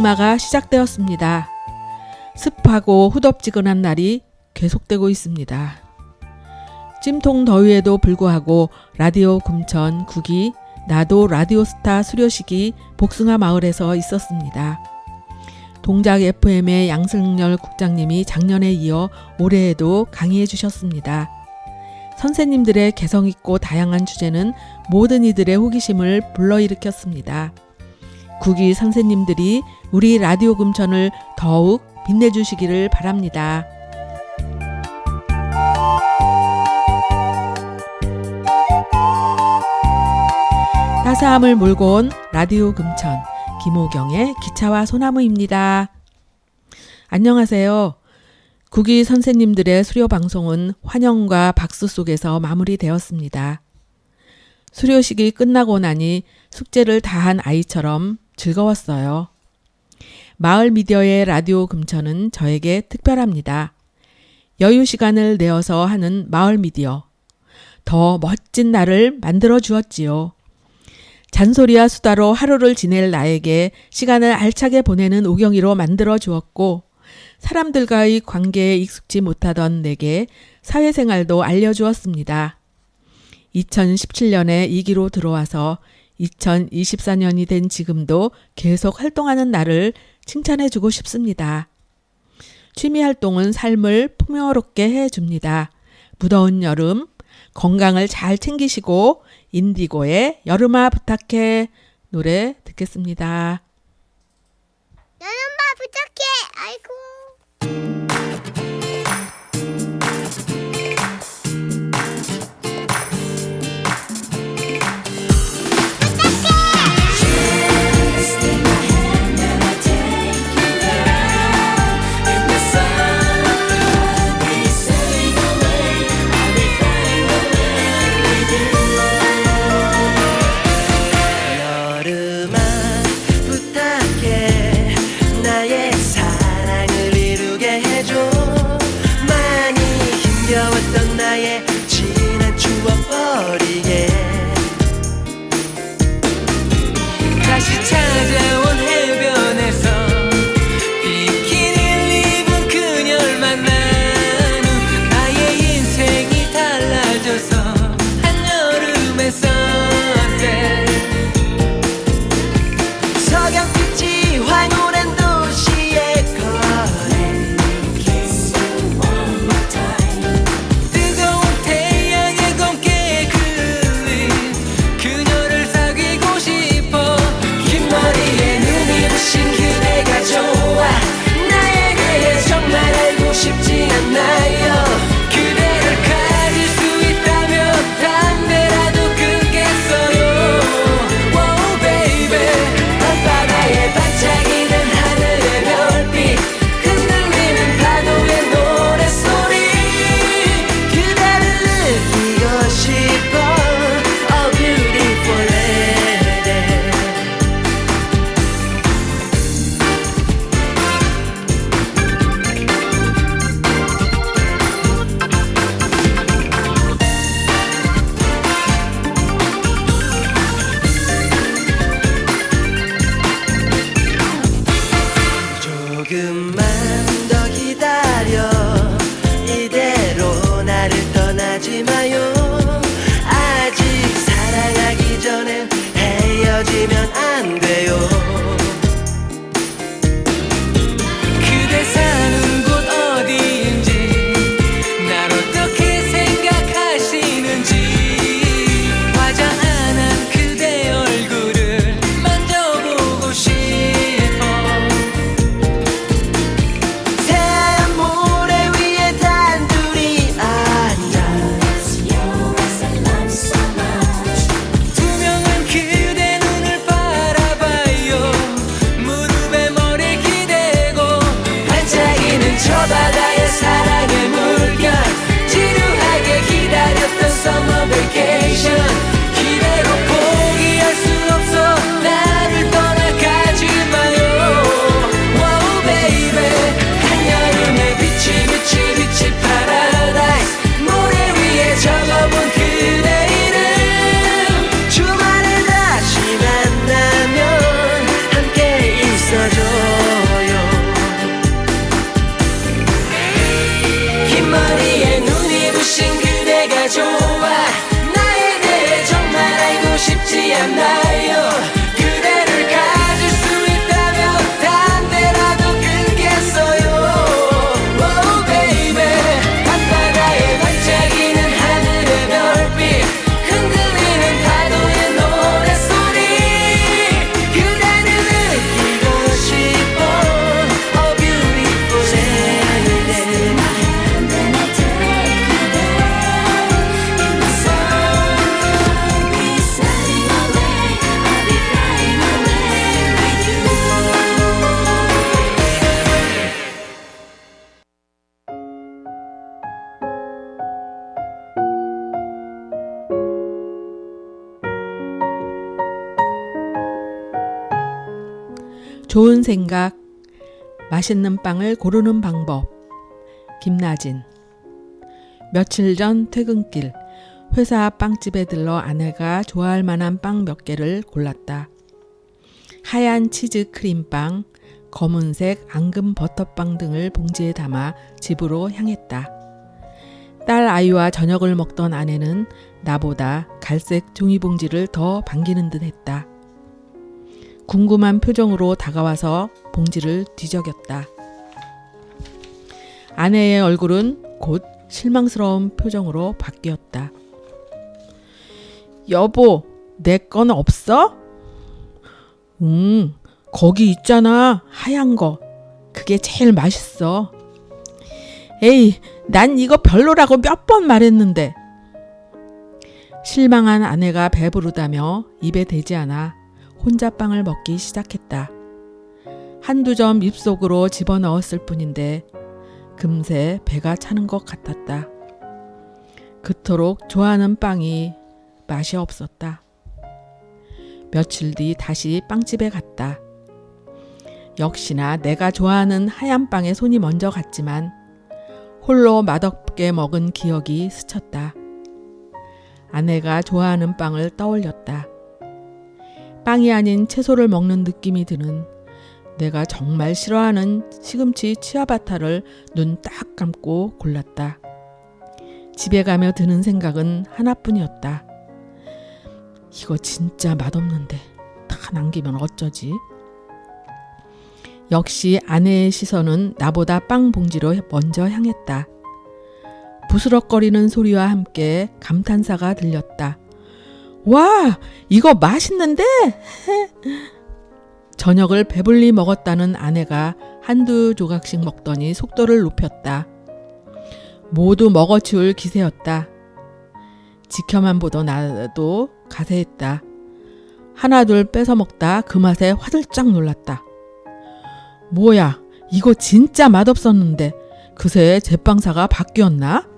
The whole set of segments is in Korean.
장마가 시작되었습니다. 습하고 후덥지근한 날이 계속되고 있습니다. 찜통 더위에도 불구하고 라디오 금천 국이 나도 라디오스타 수료식이 복숭아 마을에서 있었습니다. 동작 FM의 양승열 국장님이 작년에 이어 올해에도 강의해 주셨습니다. 선생님들의 개성있고 다양한 주제는 모든 이들의 호기심을 불러일으켰습니다. 국위 선생님들이 우리 라디오 금천을 더욱 빛내주시기를 바랍니다. 따스함을 몰고 온 라디오 금천 김호경의 기차와 소나무입니다. 안녕하세요. 국위 선생님들의 수료 방송은 환영과 박수 속에서 마무리되었습니다. 수료식이 끝나고 나니 숙제를 다한 아이처럼 즐거웠어요. 마을 미디어의 라디오 금천은 저에게 특별합니다. 여유 시간을 내어서 하는 마을 미디어. 더 멋진 날을 만들어 주었지요. 잔소리와 수다로 하루를 지낼 나에게 시간을 알차게 보내는 오경이로 만들어 주었고, 사람들과의 관계에 익숙지 못하던 내게 사회생활도 알려주었습니다. 2017년에 이기로 들어와서 2024년이 된 지금도 계속 활동하는 나를 칭찬해주고 싶습니다. 취미 활동은 삶을 풍요롭게 해줍니다. 무더운 여름, 건강을 잘 챙기시고 인디고의 여름아 부탁해 노래 듣겠습니다. 여름아 부탁해. 아이고. 좋은 생각, 맛있는 빵을 고르는 방법. 김나진. 며칠 전 퇴근길 회사 앞 빵집에 들러 아내가 좋아할 만한 빵 몇 개를 골랐다. 하얀 치즈 크림빵, 검은색 앙금 버터빵 등을 봉지에 담아 집으로 향했다. 딸 아이와 저녁을 먹던 아내는 나보다 갈색 종이봉지를 더 반기는 듯 했다. 궁금한 표정으로 다가와서 봉지를 뒤적였다. 아내의 얼굴은 곧 실망스러운 표정으로 바뀌었다. 여보, 내 건 없어? 응, 거기 있잖아. 하얀 거. 그게 제일 맛있어. 에이, 난 이거 별로라고 몇 번 말했는데. 실망한 아내가 배부르다며 입에 대지 않아 혼자 빵을 먹기 시작했다. 한두 점 입속으로 집어넣었을 뿐인데 금세 배가 차는 것 같았다. 그토록 좋아하는 빵이 맛이 없었다. 며칠 뒤 다시 빵집에 갔다. 역시나 내가 좋아하는 하얀 빵에 손이 먼저 갔지만 홀로 맛없게 먹은 기억이 스쳤다. 아내가 좋아하는 빵을 떠올렸다. 빵이 아닌 채소를 먹는 느낌이 드는 내가 정말 싫어하는 시금치 치아바타를 눈 딱 감고 골랐다. 집에 가며 드는 생각은 하나뿐이었다. 이거 진짜 맛없는데 다 남기면 어쩌지? 역시 아내의 시선은 나보다 빵 봉지로 먼저 향했다. 부스럭거리는 소리와 함께 감탄사가 들렸다. 와, 이거 맛있는데? 저녁을 배불리 먹었다는 아내가 한두 조각씩 먹더니 속도를 높였다. 모두 먹어치울 기세였다. 지켜만 보던 나도 가세했다. 하나둘 뺏어 먹다 그 맛에 화들짝 놀랐다. 뭐야, 이거 진짜 맛없었는데 그새 제빵사가 바뀌었나?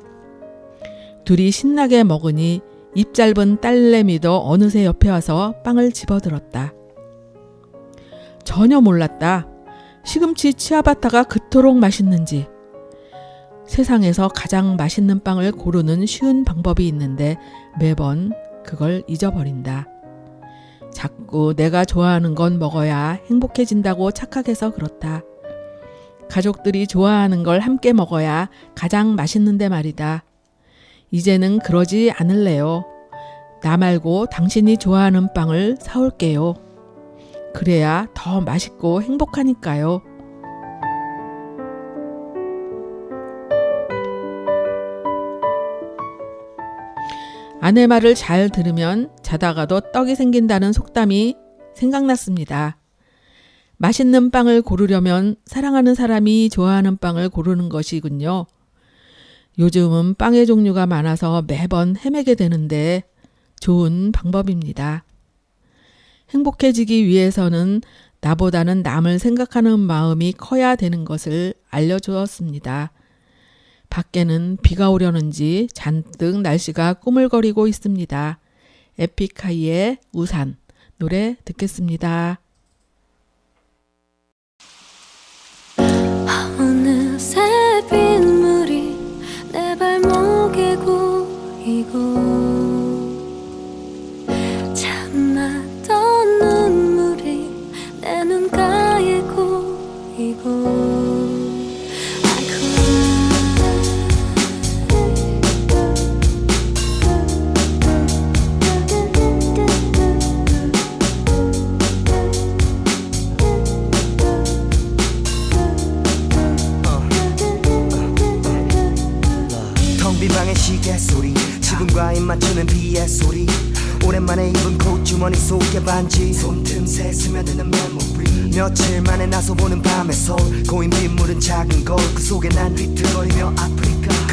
둘이 신나게 먹으니 입 짧은 딸내미도 어느새 옆에 와서 빵을 집어들었다. 전혀 몰랐다. 시금치 치아바타가 그토록 맛있는지. 세상에서 가장 맛있는 빵을 고르는 쉬운 방법이 있는데 매번 그걸 잊어버린다. 자꾸 내가 좋아하는 건 먹어야 행복해진다고 착각해서 그렇다. 가족들이 좋아하는 걸 함께 먹어야 가장 맛있는데 말이다. 이제는 그러지 않을래요. 나 말고 당신이 좋아하는 빵을 사올게요. 그래야 더 맛있고 행복하니까요. 아내 말을 잘 들으면 자다가도 떡이 생긴다는 속담이 생각났습니다. 맛있는 빵을 고르려면 사랑하는 사람이 좋아하는 빵을 고르는 것이군요. 요즘은 빵의 종류가 많아서 매번 헤매게 되는데 좋은 방법입니다. 행복해지기 위해서는 나보다는 남을 생각하는 마음이 커야 되는 것을 알려주었습니다. 밖에는 비가 오려는지 잔뜩 날씨가 꾸물거리고 있습니다. 에픽하이의 우산 노래 듣겠습니다.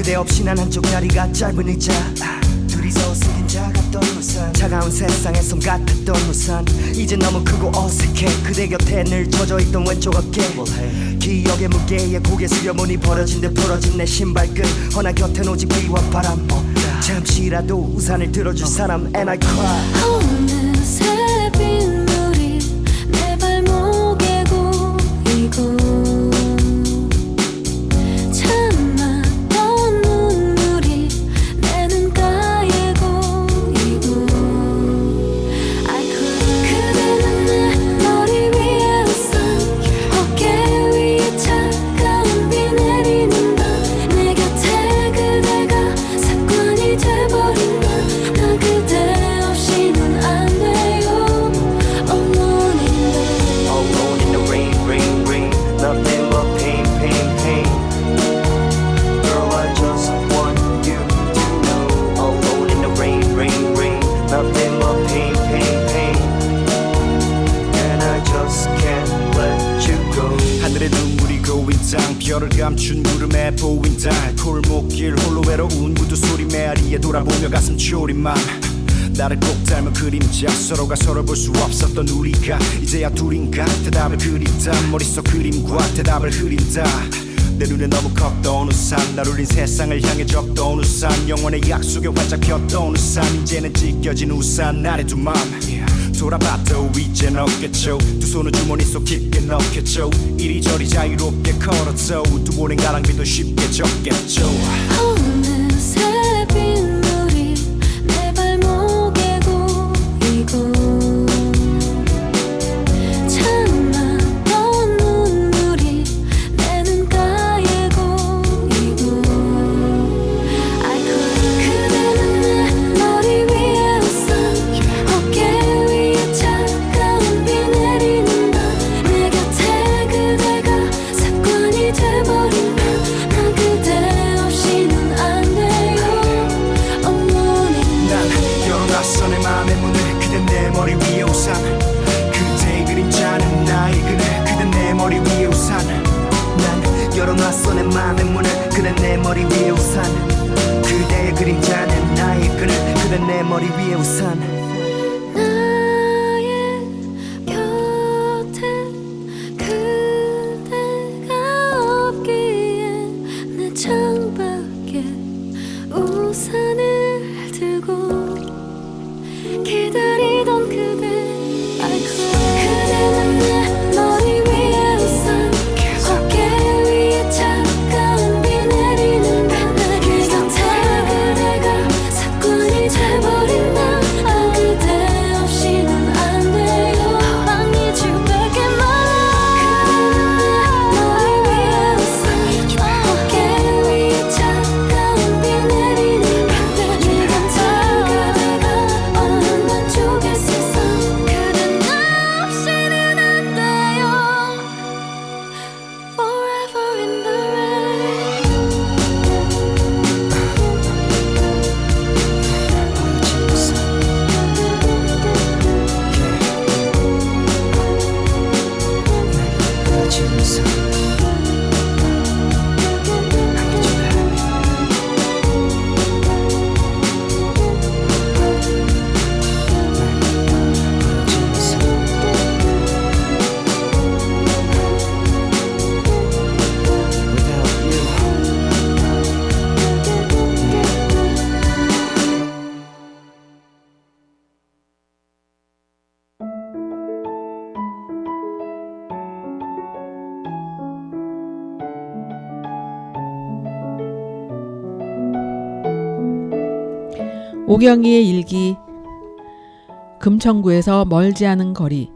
그대 없이 난 한쪽 다리가 짧은 의자. 아, 둘이서 쓰긴 작았던 우산. 차가운 세상에 손 같았던 우산. 이제 너무 크고 어색해. 그대 곁에 늘 젖어있던 왼쪽 어깨. 기억의 무게에 고개 숙여보니 벌어진 듯 부러진 내 신발끈 허나 곁엔 오직 비와 바람. 잠시라도 우산을 들어줄 사람. And I cry 메아리에 돌아보며 가슴 맘 나를 꼭 닮은 그림자 서로가 서로 볼 수 없었던 우리가. 이제야 둘인가 대답을 그린다. 머릿속 그림과 대답을 흐린다. 내 눈에 너무 컸던 우산 날 울린 세상을 향해 적던 우산. 영원의 약속에 활짝 폈던 우산. 이제는 찢겨진 우산 아래 두맘 돌아봐도 이젠 없겠죠. 두 손을 주머니 속 깊게 넣겠죠. 이리저리 자유롭게 걸었죠 두 보낸 가랑비도 쉽게 적겠죠 어 나의 그늘 그대 내 머리 위에 우산 오경이의 일기 금천구에서 멀지 않은 거리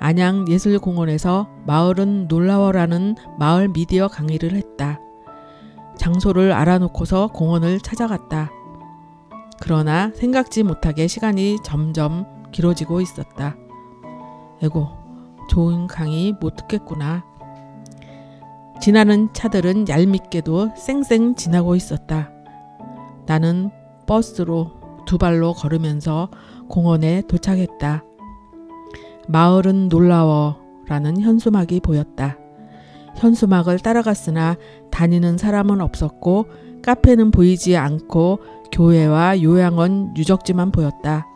안양예술공원에서 마을은 놀라워라는 마을 미디어 강의를 했다. 장소를 알아놓고서 공원을 찾아갔다. 그러나 생각지 못하게 시간이 점점 길어지고 있었다. 에고, 좋은 강의 못 듣겠구나. 지나는 차들은 얄밉게도 쌩쌩 지나고 있었다. 나는 버스로 두 발로 걸으면서 공원에 도착했다. 마을은 놀라워 라는 현수막이 보였다. 현수막을 따라갔으나 다니는 사람은 없었고 카페는 보이지 않고 교회와 요양원 유적지만 보였다.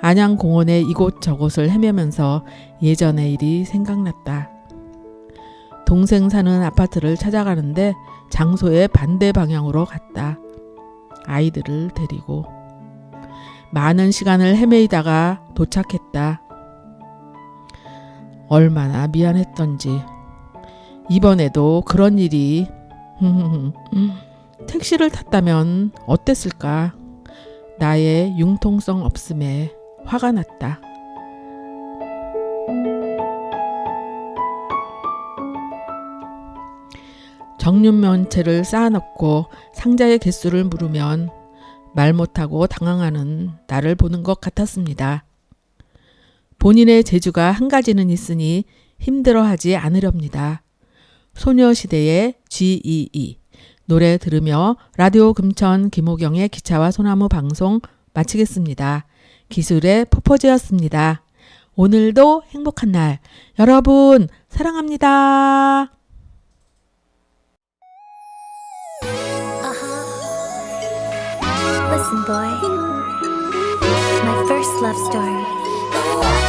안양공원의 이곳저곳을 헤매면서 예전의 일이 생각났다. 동생 사는 아파트를 찾아가는데 장소의 반대 방향으로 갔다. 아이들을 데리고 많은 시간을 헤매이다가 도착했다. 얼마나 미안했던지 이번에도 그런 일이 택시를 탔다면 어땠을까? 나의 융통성 없음에 화가 났다. 정육면체를 쌓아놓고 상자의 개수를 물으면 말 못하고 당황하는 나를 보는 것 같았습니다. 본인의 재주가 한 가지는 있으니 힘들어하지 않으렵니다. 소녀시대의 G22 노래 들으며 라디오 금천 김호경의 기차와 소나무 방송 마치겠습니다. 기술의 포포즈였습니다. 오늘도 행복한 날 여러분 사랑합니다. Listen, boy. My first love story.